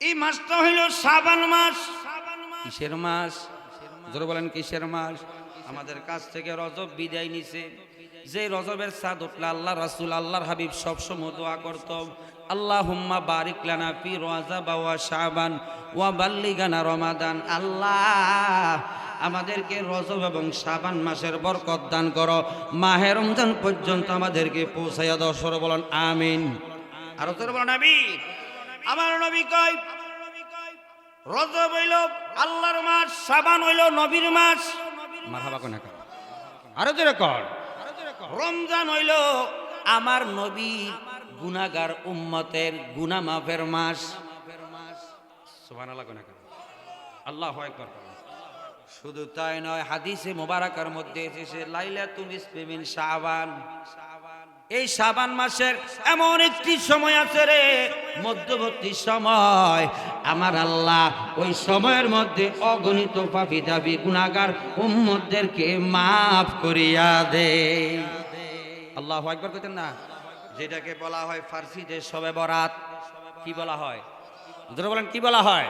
এই মাসটা হইল শ্রাবণ মাস। কিসের মাস? জোরে বলেন কিসের মাস? আমাদের কাছ থেকে রজব বিদায় নিছে। যে রজবের সাদ উঠলে আল্লাহ রাসুল আল্লাহর হাবিব সবসময় দোয়া করত। আল্লাহ হুম্মা বারিক লানা ফি রজব ওয়া শাবান ওয়া বাল্লিগানা রমাদান। আল্লাহ আমাদেরকে রজব এবং শাবান মাসের বরকত দান করো। মাহে রমজান পর্যন্ত আমাদেরকে পৌঁছাইয়া দাও। সরে বলেন আমিন। আর তোর বলেন নবী আমার নবী কয় রজব হইল আল্লাহর মাস সাবান হইল নবীর মাস। কোন আরও জোরে রেকর্ড রমজান হইল আমার নবী গুনাগার উম্মতের গুনা মাফের মাস। সুবহানাল্লাহ কোন আল্লাহ একবার শুধু তাই নয় হাদিসে মোবারকার মধ্যে এসেছে লাইলাতুল ইসমিন শাবান। এই সাবান মাসের এমন একটি সময় আছে রে, মধ্যবর্তী সময়। আমার আল্লাহ ওই সময়ের মধ্যে অগণিত পাপি দাবি গুণাগার উম্মদেরকে মাফ করিয়া দে। আল্লাহ একবার কইতেন না? যেটাকে বলা হয় ফার্সিতে সবে বরাত, কি বলা হয়? যারা বলেন, কি বলা হয়?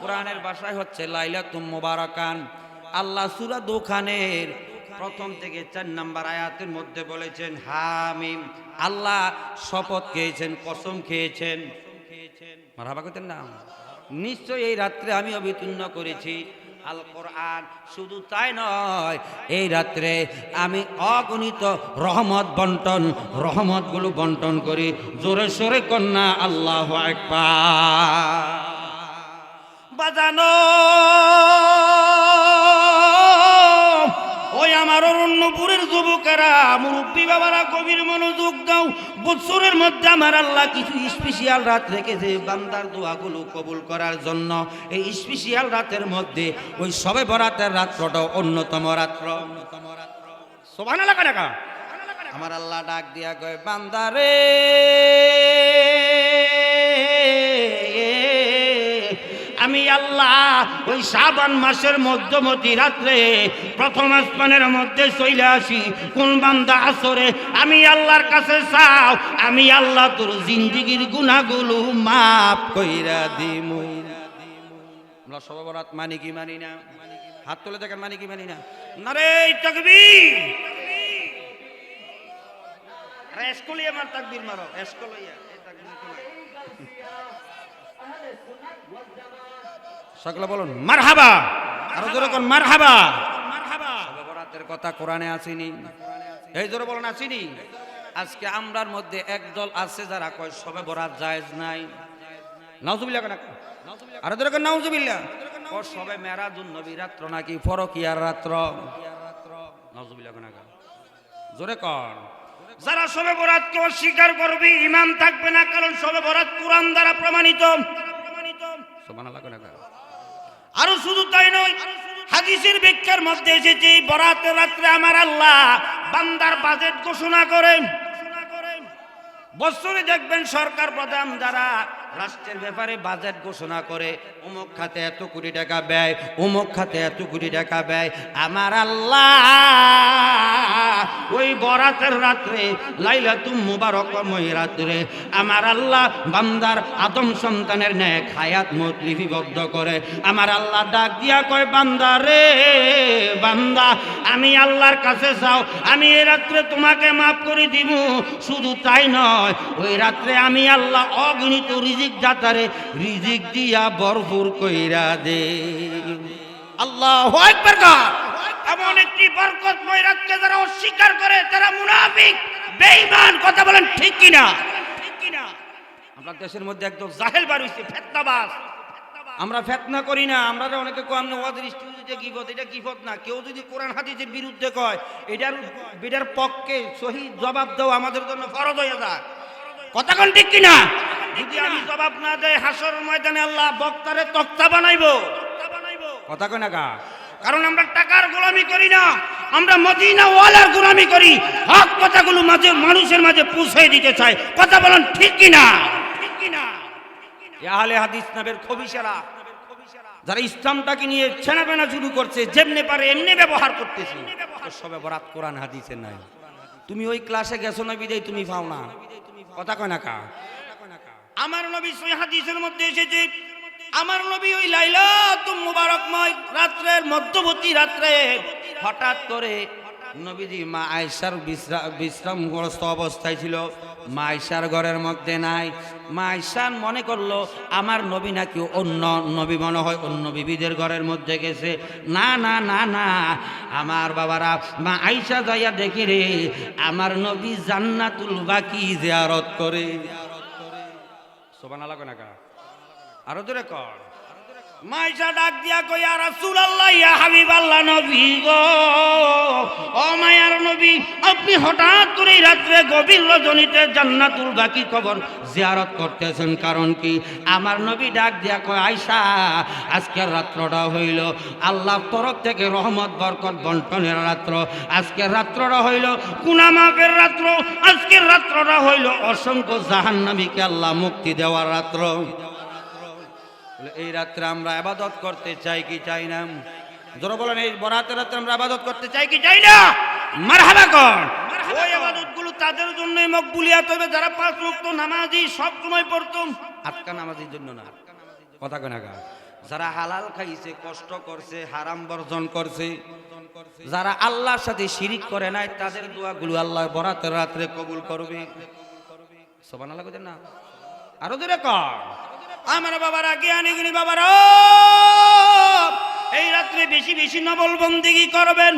কোরআনের বাসায় হচ্ছে লাইলাতুম মোবারকান। আল্লাহ সূরা দোকানের প্রথম থেকে চার নাম্বার আয়াতের মধ্যে বলেছেন, হামিম, আল্লাহ শপথ খেয়েছেন, কসম খেয়েছেন। মারহাবা করতেন না? নিশ্চয়ই এই রাত্রে আমি অবতীর্ণ করেছি। আল কোরআন শুধু তাই নয়, এই রাত্রে আমি অগণিত রহমত বন্টন, রহমতগুলো বন্টন করি। জোরে সোরে কন্যা, আল্লাহ একবার বাজানো আমার অরণ্যপুরের যুবকেরা মুরব্বী বাবারা কবির মনোযোগ দাও। বছরের মধ্যে আমার আল্লাহ কিছু স্পেশাল রাত রেখেছে বান্দার দোয়াগুলো কবুল করার জন্য। এই স্পেশিয়াল রাতের মধ্যে ওই সবে বরাতের রাত্রটা অন্যতম রাত্র সোভান এলাকা আমার আল্লাহ ডাক দিয়া কয় বান্দারে আমি আল্লাহ ওই শ্রাবণ মাসের মধ্যমতি রাত্রে প্রথম আসমানের মধ্যে চলে আসি। কোন বান্দা আসরে আমি আল্লাহর কাছে চাও আমি আল্লাহ তোর জিন্দিগির গুণাগুলো মাফ কইরা দিমু। আমরা সবরাত মানি কি মানি না? হাত তুলে দেখেন মানি কি মানি না? নারে তাকবীর। আরে এসকলিয়া মার তাকবীর মারো এসকলিয়া এই তাকবীর তোমার সকলে বলুন, মারহাবা। আরও জোরে কোন সবে বরাতের কথা কোরআনে আসেনি। এই জোরে বলুন, আসেনি। আজকে আমরার মধ্যে একদল আছে যারা কয় সবে বরাত জায়েজ নাই যারা করবি ইমান থাকবে না, কারণ সবে বরাত কোরআন দ্বারা প্রমাণিত। প্রমাণিত আরও শুধু তাই নয়, হাদিসের ব্যাখ্যার মধ্যে এসেছে বরাতে রাত্রে আমার আল্লাহ বান্দার বাজেট ঘোষণা করেন। বছরে দেখবেন সরকার প্রধান যারা রাষ্ট্রের ব্যাপারে বাজেট ঘোষণা করে অমুক খাতে এত কোটি টাকা ব্যয় অমুক খাতে এত কোটি টাকা ব্যয়, আমার আল্লাহ ওই বরাতের রাত্রে লাইলা তুম মুবারকময় রাত্রে আমার আল্লাহ বান্দার আদম সন্তানের ন্যায় খায়াত মত লিপিবদ্ধ করে, আমার আল্লাহ ডাক দিয়া কয়, বান্দা রে, বান্দা, আমি আল্লাহর কাছে যাও, আমি এই রাত্রে তোমাকে মাফ করে দিব, শুধু তাই নয়, ওই রাত্রে আমি আল্লাহ অগণিত রিজিক দাতারে রিজিক দিয়া ভরপুর কইরা দে। আল্লাহ একবার এমন একটি বরকতময় রাতকে যারা অস্বীকার করে, তারা মুনাফিক, বেঈমান, কথা বলেন ঠিক কিনা? আমরা দেশের মধ্যে একদম জাহেল বার হইছে, ফেতনাবাজ। আমরা ফেতনা করি না, আমরা অনেকে কম না ওদের স্টুডিওতে গিবত এটা গিবত না? কেউ যদি কোরআন হাদিসের বিরুদ্ধে কয়, এটার এটার পক্ষে সহি জবাব দেওয়া আমাদের জন্য ফরজ হয়ে যায়। কথা কোন ঠিক কিনা? যদি আমি জবাব না দেয় হাসর ময়দানে আল্লাহ বক্তারে তক্তা বানাইবো। কথা কয় না কা কারণ আমরা টাকার গোলামি করি না আমরা মদিনা ওয়ালার গোলামি করি। হক কথাগুলো মাঝে মানুষের মাঝে পৌঁছে দিতে চাই কথা বলেন ঠিক কিনা ঠিক কিনা আহলে হাদিস নামের খবিসারা যারা ইসলামটাকে নিয়ে ছেনাবেনা শুরু করছে যেমনে পারে এমনি ব্যবহার করতেছে। সবে বরাত কোরআন হাদিসে নাই। তুমি ওই ক্লাসে গেছো না বিদায় তুমি পাও না। কথা কয় না কা আমার নবী সই হাদিসের মধ্যে এসেছে, আমার নবী ওই লাইলা তুম মুবারকময় রাত্রের মধ্যবর্তী রাত্রে হঠাৎ করে নবীজি মা আয়সার বিশ্রাম বিশ্রামগ্রস্ত অবস্থায় ছিল। মা ঘরের মধ্যে নাই। মা আয়সার মনে করল, আমার নবী নাকি অন্য নবী মনে হয়, অন্য বিবিদের ঘরের মধ্যে গেছে। না না না না, আমার বাবারা, মা আয়সা যাইয়া দেখি রে, আমার নবী জান্নাতুল বাকি জিয়ারত করে। সোবান আলাগো না কা? আরও জোরে কর। মাইশা ডাক দিয়া কই আর রাসূলুল্লাহ, ইয়া হাবিবাল্লাহ নবী গো। ও মায়ার নবী, আপনি হঠাৎ করে রাত্রে গভীর রজনীতে জান্নাতুল বাকি কবর জিয়ারত করতেছেন। কারণ কি? আমার নবী ডাক দিয়া কয় আয়সা আজকের রাত্রটা হইল আল্লাহ তরফ থেকে রহমত, বরকত, বন্টনের রাত্র। আজকের রাত্রটা হইল কুনামাপের রাত্র। আজকের রাত্রটা হইল অসংখ্য জাহান্নামীকে আল্লাহ মুক্তি দেওয়ার রাত্র। এই রাত্রে আমরা আবাদত করতে চাই কি চাই না? যারা বলেন এই বরাতের রাত্রে আমরা আবাদত করতে চাই কি চাই না? মারহাবা কর। ওই আবাদতগুলো তাদের জন্যই মকবুলিয়াত তবে যারা পাঁচ ওয়াক্ত নামাজি সব সময় পড়তো। আটকা নামাজির জন্য না। কথা কেনা গা। যারা হালাল খাইছে কষ্ট করছে হারাম বর্জন করছে যারা আল্লাহর সাথে শিরিক করে নাই তাদের দোয়াগুলো আল্লাহ বরাতের রাত্রে কবুল করবে। সবান আল্লাহ না? আরও দূরে কর। আমার বাবারা জ্ঞানী গুণী বাবারা এই রাত্রে বেশি বেশি নবল বন্দিগি করবেন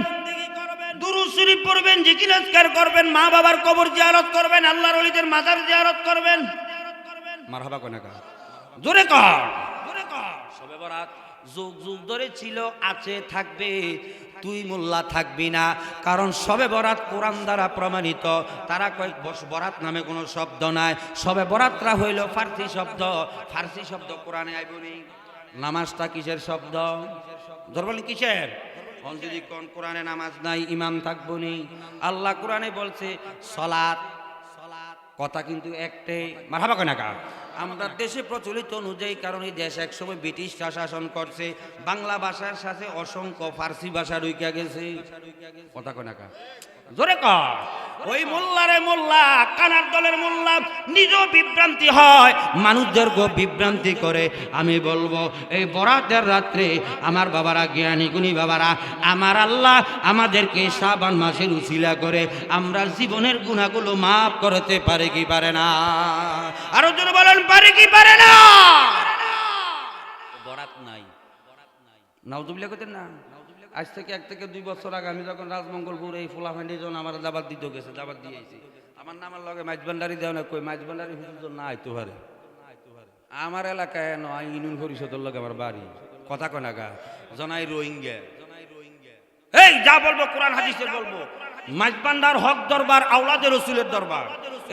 পড়বেন করবেন মা বাবার কবর জিয়ারত করবেন আল্লাহর ওলিদের মাজার জিয়ারত করবেন। কোনা জোরে কর? জোরে কর। সবে বরাত যুগ যুগ ধরে ছিল আছে থাকবে। তুই মোল্লা থাকবি না। কারণ সবে বরাত কোরআন দ্বারা প্রমাণিত। তারা কয়েক বস, বরাত নামে কোনো শব্দ নাই। সবে বরাতরা হইল ফার্সি শব্দ। ফার্সি শব্দ কোরআনে আইবনি নামাজটা কিসের শব্দ? ধর বলেন কিসের? যদি কোন কোরআনে নামাজ নাই, ইমাম থাকব নি। আল্লাহ কোরআনে বলছে, সলাৎ। কথা কিন্তু একটাই। মারহাবা কেনা কা আমরা দেশে প্রচলিত অনুযায়ী, কারণ এই দেশ একসময় ব্রিটিশরা শাসন করছে, বাংলা ভাষার সাথে অসংখ্য ফার্সি ভাষা রইকা গেছে। কথা কেনা কা? জোরে কর ওই মোল্লারে মোল্লা, কানার দলের মোল্লা, নিজেও বিভ্রান্তি হয় মানুষদেরকে বিভ্রান্তি করে। আমি বলব, এই বরাতের রাত্রে আমার বাবারা, জ্ঞানী গুণী বাবারা, আমার আল্লাহ আমাদেরকে সাবান মাসের উশিলা করে, আমরা জীবনের গুণাগুলো মাফ করতে পারে কি পারে না? আরও জন বলেন, পারে কি পারে না? বরাত নাই। নাউজুবিল্লাহ করতেন না? আজ থেকে এক থেকে দুই বছর আগে আমি যখন রাজমঙ্গলপুর এই ফুলা ফান্ডি যখন আমার দাবাত দিতে গেছে, দাবাত দিয়েছি আমার নামের লগে মাছ ভান্ডারি দেওয়া না, কই মাছ ভান্ডারি হুজুর না আইতে পারে আমার এলাকায় নয় ইউনিয়ন পরিষদের লগে আমার বাড়ি। কথা কনা গা, জনাই রোহিঙ্গা। এই যা বলব, কোরআন হাদিসের বলব। মাঝবান্ডার হক দরবার, আওলাদের রসুলের দরবার।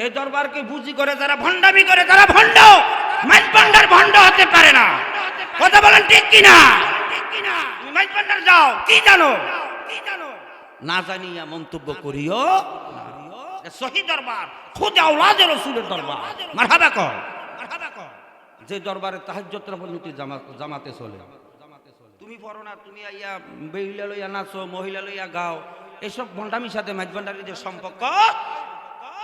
এই দরবারকে বুঝি করে যারা ভণ্ডামি করে, তারা ভণ্ড। মাঝবান্ডার ভণ্ড হতে পারে না। কথা বলেন ঠিক কিনা? তুমি মাঝবান্ডার যাও কি জানো? কি জানো? না জানিয়া মন্তব্য করিও এ সহি দরবার খুদ আওলাদের রসুলের দরবার। মারহাবা কর মারহাবা কর যে দরবারে তাহাজ্জত জামাত জামাতে চলে। তুমি পড়ো না তুমি আইয়া মহিলা লইয়া নাচো মহিলা লইয়া গাও। এসব ভণ্ডামির সাথে মাঝ ভান্ডারিদের সম্পর্ক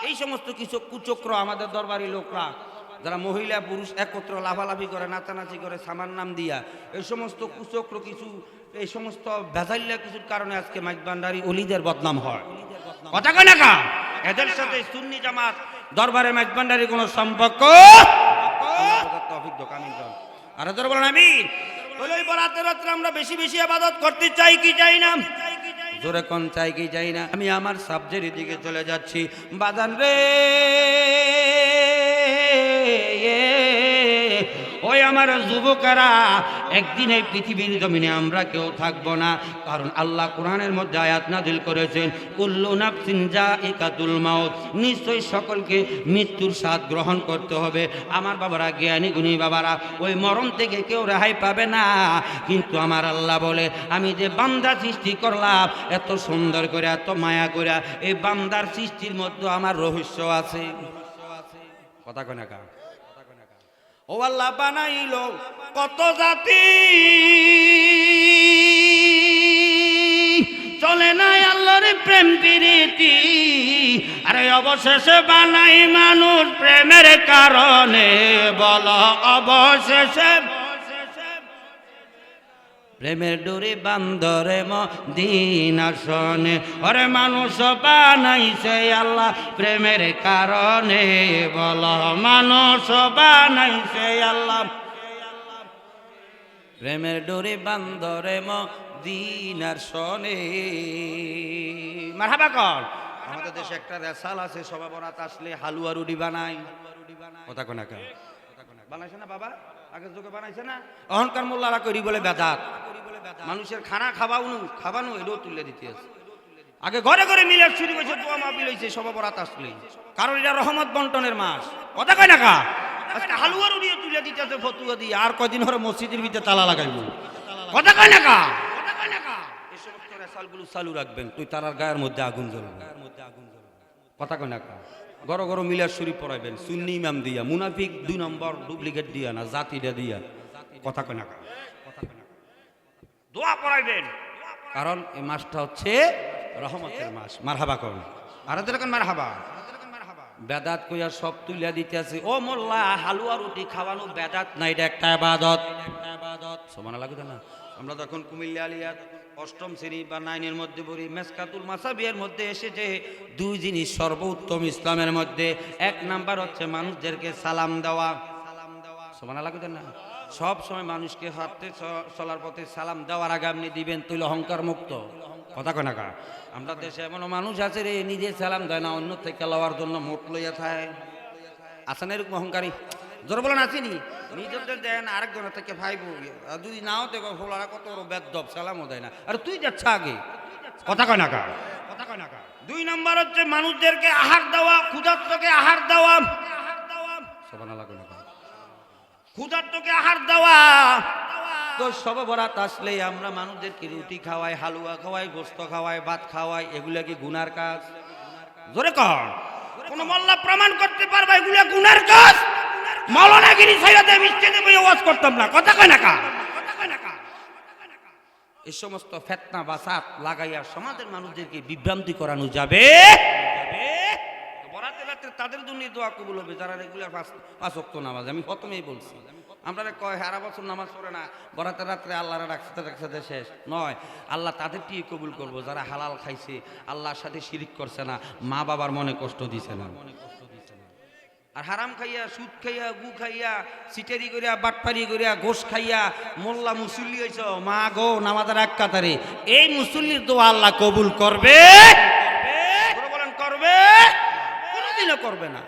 এই সমস্ত কিছু কুচক্র আমাদের দরবারি লোকরা যারা মহিলা, পুরুষ একত্র লাভালাভি করে, নাচানাচি করে, সামার নাম দিয়া, এই সমস্ত কুচক্র কিছু, এই সমস্ত ভেজাইলা কিছুর কারণে আজকে মাইক ভান্ডারি অলিদের বদনাম হয়। এদের সাথে সুন্নি জামাত, দরবারে মাইক ভান্ডারি কোনো সম্পর্ক? আর আমরা বেশি বেশি করতে চাই কি চাই না? জোরে চাই কি চাই না? আমি আমার সাবজের দিকে চলে যাচ্ছি। বাজান রে! আমার যুবকেরা, একদিন এই পৃথিবীর জমিনে আমরা কেউ থাকব না। কারণ আল্লাহ কোরআনের মধ্যে আয়াত নাজিল করেছেন, কুল্লু নাফসিন যা ইকাতুল মাউত। নিশ্চয়ই সকলকে মৃত্যুর স্বাদ গ্রহণ করতে হবে। আমার বাবারা জ্ঞানী, গুণী বাবারা, ওই মরণ থেকে কেউ রেহাই পাবে না। কিন্তু আমার আল্লাহ বলে, আমি যে বান্দা সৃষ্টি করলাম, এত সুন্দর করে, এত মায়া করে, এই বান্দার সৃষ্টির মধ্যে আমার রহস্য আছে। কথা কয় কা? ও আল্লাহ বানাইল কত জাতি। চলে নাই আল্লাহর প্রেম প্রীতি। আরে অবশেষে বানাই মানুষ প্রেমের কারণে, বল অবশেষে প্রেমের ডোরে বান্দরে মদিন আসনে। ওরে মানুষ বানাইছে আল্লাহ প্রেমের কারণে বল। মানুষ বানাইছে আল্লাহ। প্রেমের ডোরে বান্দরে মদিনার সনে মারহাবা কর। আমাদের দেশে একটা রেসাল আছে সবা বরাত আসলে হালুয়া রুটি বানায়। কথা কোনা কা বানাইছে না বাবা? আগের যুগে বানাইছে না? অহংকার মোল্লারা করি বলে বেদাত। মানুষের খানা খাওয়ানো খাওয়ানো এটাও তুলে দিতে আছে। আগে ঘরে ঘরে মিলার শুরু করেছে দোয়া মাহফিল হয়েছে সবা বরাত আসলে। কারণ এটা রহমত বন্টনের মাস। কথা কয় না কা? আজকে হালুয়া রুটি তুলে দিতে আছে ফতুয়া দিয়ে। আর কয়দিন হরে মসজিদের ভিতরে তালা লাগাইব। কথা কয় না কা? কথা কয় না কা? এই সমস্ত রেসালগুলো চালু রাখবেন তুই তারার গায়ের মধ্যে আগুন জ্বলবে গায়ের মধ্যে আগুন জ্বলবে। কথা কয় না কা? গড় গড় মিলার শরীফ পড়াইবেন সুন্নি ইমাম দিয়া মুনাফিক দুই নম্বর ডুপ্লিকেট দিয়া না জাতিটা দিয়া কথা কয় না কথা কয় না দোয়া পড়াইবেন। কারণ এই মাসটা হচ্ছে রহমতের মাস মারহাবা করুন আর এখন মারহাবা। বেদাত কইয়া সব তুলিয়া দিতে আছে। ও মোল্লা হালুয়া রুটি খাওয়ানো বেদাত না এটা একটা আবাদত। সমানা লাগবে না। আমরা তখন কুমিল্লা আলিয়াত অষ্টম শ্রেণি বা নাইনের মধ্যে পড়ি, মেসকাতুল মাসাবিয়ার মধ্যে এসেছে দুই জিনিস, সর্বোত্তম ইসলামের মধ্যে। এক নাম্বার হচ্ছে মানুষদেরকে সালাম দেওয়া। সালাম দেওয়া সমানা লাগবে না? সব সময় মানুষকে হাঁটতে চলার পথে সালাম দেওয়ার আগে আপনি দিবেন তুই অহংকার মুক্ত। কথা কয় না কা? আমরা দেশে এমন মানুষ আছে রে, নিজে সালাম দেয় না, অন্য থেকে লওয়ার জন্য মোট লইয়া থাকে আছে না এরকম অহংকারী? জোর বলেন আসেনি নিজেদের দেন আরেকজনের থেকে ভাইব আর যদি নাও দেখো ফোলারা কত বেদব সালামও দেয় না। আর তুই যাচ্ছ আগে। কথা কয় না কা কথা কয় না কা দুই নম্বর হচ্ছে মানুষদেরকে আহার দেওয়া ক্ষুধার্তকে আহার দেওয়া। সবানা লাগবে না ক্ষুধার্তকে আহার দেওয়া। তো সব বরাত আসলে আমরা মানুষদেরকে রুটি খাওয়াই হালুয়া খাওয়াই গোস্ত খাওয়াই ভাত খাওয়াই এগুলা কি গুনার কাজ? জোরে কর। কোন মোল্লা প্রমাণ করতে পারবে এগুলা গুনার কাজ? মৌলানাগিরি ছাইরাতে মিষ্টি দেবো ওয়াজ করতাম না। কথা কয় না কা? এই সমস্ত ফেতনা বাসাত লাগাইয়া সমাজের মানুষদেরকে বিভ্রান্তি করানো যাবে? তাদের জন্য দোয়া কবুল হবে, যারা রেগুলার পাঁচ নামাজ। আমি প্রথমেই বলছি আমরা কয় সারা বছর নামাজ পড়ে না, বরাতে রাত্রে আল্লাহরা শেষ। নয়, আল্লাহ তাদেরটিই কবুল করব, যারা হালাল খাইছে, আল্লাহর সাথে শিরিক করছে না মা বাবার মনে কষ্ট দিছে না মনে কষ্ট দিছে না। আর হারাম খাইয়া সুদ খাইয়া গু খাইয়া সিটারি করিয়া বাটপারি করিয়া গোশ খাইয়া মোল্লা মুসল্লি হয়েছ মা গো নামাজের এক কাতারে। এই মুসল্লির দোয়া আল্লাহ কবুল করবে। বলেন করবে। কোনোদিনও করবে না।